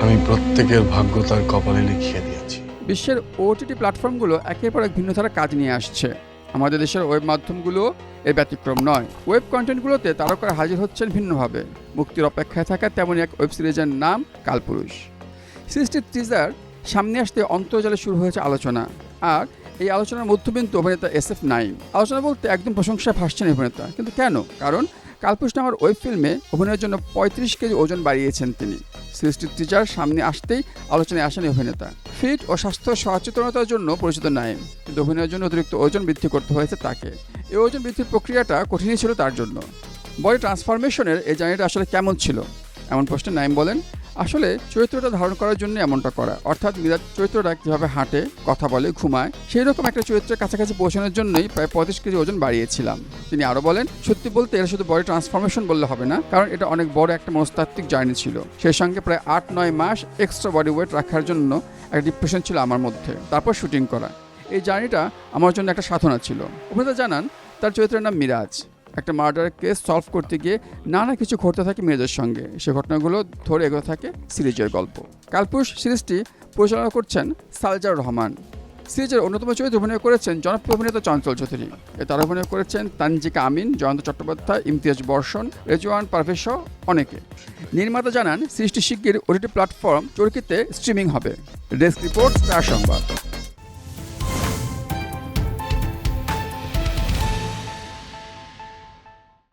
প্রত্যেকের ভাগ্য তার কপালে লিখিয়ে দিয়েছি। বিশ্বের ওটিটি প্ল্যাটফর্মগুলো একের পর এক ভিন্ন ধারা কাজ নিয়ে আসছে। আমাদের দেশের ওয়েব মাধ্যমগুলো এর ব্যতিক্রম নয়। ওয়েব কন্টেন্টগুলোতে তারকারা হাজির হচ্ছেন ভিন্নভাবে। মুক্তির অপেক্ষায় থাকা তেমনই এক ওয়েব সিরিজের নাম কালপুরুষ। সিরিজটির টিজার সামনে আসতে অন্তর্জালে শুরু হয়েছে আলোচনা। আর এই আলোচনার মধ্যবিন্দু অভিনেতা এস এফ নাইম আলোচনা বলতে একদম প্রশংসায় ভাসছেন অভিনেতা। কিন্তু কেন? কারণ কালপুরুষ নামার ওই ফিল্মে অভিনয়ের জন্য পঁয়ত্রিশ কেজি ওজন বাড়িয়েছেন তিনি। সৃষ্টির টিচার সামনে আসতেই আলোচনায় আসেন অভিনেতা। ফিট ও স্বাস্থ্য সচেতনতার জন্য পরিচিত নাইম কিন্তু অভিনয়ের জন্য অতিরিক্ত ওজন বৃদ্ধি করতে হয়েছে তাকে। এই ওজন বৃদ্ধির প্রক্রিয়াটা কঠিনই ছিল তার জন্য। বডি ট্রান্সফরমেশনের এই জার্নিটা আসলে কেমন ছিল? এমন প্রশ্নে নাইম বলেন আসলে চরিত্রটা ধারণ করার জন্য এমনটা করা। অর্থাৎ মিরাজ চরিত্রটা কীভাবে হাঁটে, কথা বলে, ঘুমায় সেই রকম একটা চরিত্রের কাছাকাছি পৌঁছানোর জন্যই প্রায় পঁয়ত্রিশ কেজি ওজন বাড়িয়েছিলাম। তিনি আরও বলেন, সত্যি বলতে এটা শুধু বডি ট্রান্সফরমেশন বললে হবে না, কারণ এটা অনেক বড় একটা মনস্তাত্ত্বিক জার্নি ছিল। সেই সঙ্গে প্রায় আট নয় মাস এক্সট্রা বডি ওয়েট রাখার জন্য একটা ডিপ্রেশন ছিল আমার মধ্যে। তারপর শুটিং করা। এই জার্নিটা আমার জন্য একটা সাধনা ছিল। অভিনেতা জানান, তার চরিত্রের নাম মিরাজ। একটা মার্ডারের কেস সলভ করতে গিয়ে নানা কিছু ঘটতে থাকে মেয়েদের সঙ্গে। সে ঘটনাগুলো ধরে এগোতে থাকে সিরিজের গল্প। কালপুরুষ সিরিজটি পরিচালনা করছেন সালজার রহমান। সিরিজের অন্যতম চরিত্রে অভিনয় করেছেন জনপ্রিয় অভিনেতা চঞ্চল চৌধুরী। এ তারা অভিনয় করেছেন তানজিকা আমিন, জয়ন্ত চট্টোপাধ্যায়, ইমতিয়াজ বর্ষণ, রেজওয়ান পারভেশ অনেকে। নির্মাতা জানান সৃষ্টি শিগগির ওটিটি প্ল্যাটফর্ম চরকিতে স্ট্রিমিং হবে। ডেস্ক রিপোর্ট তার সংবাদ।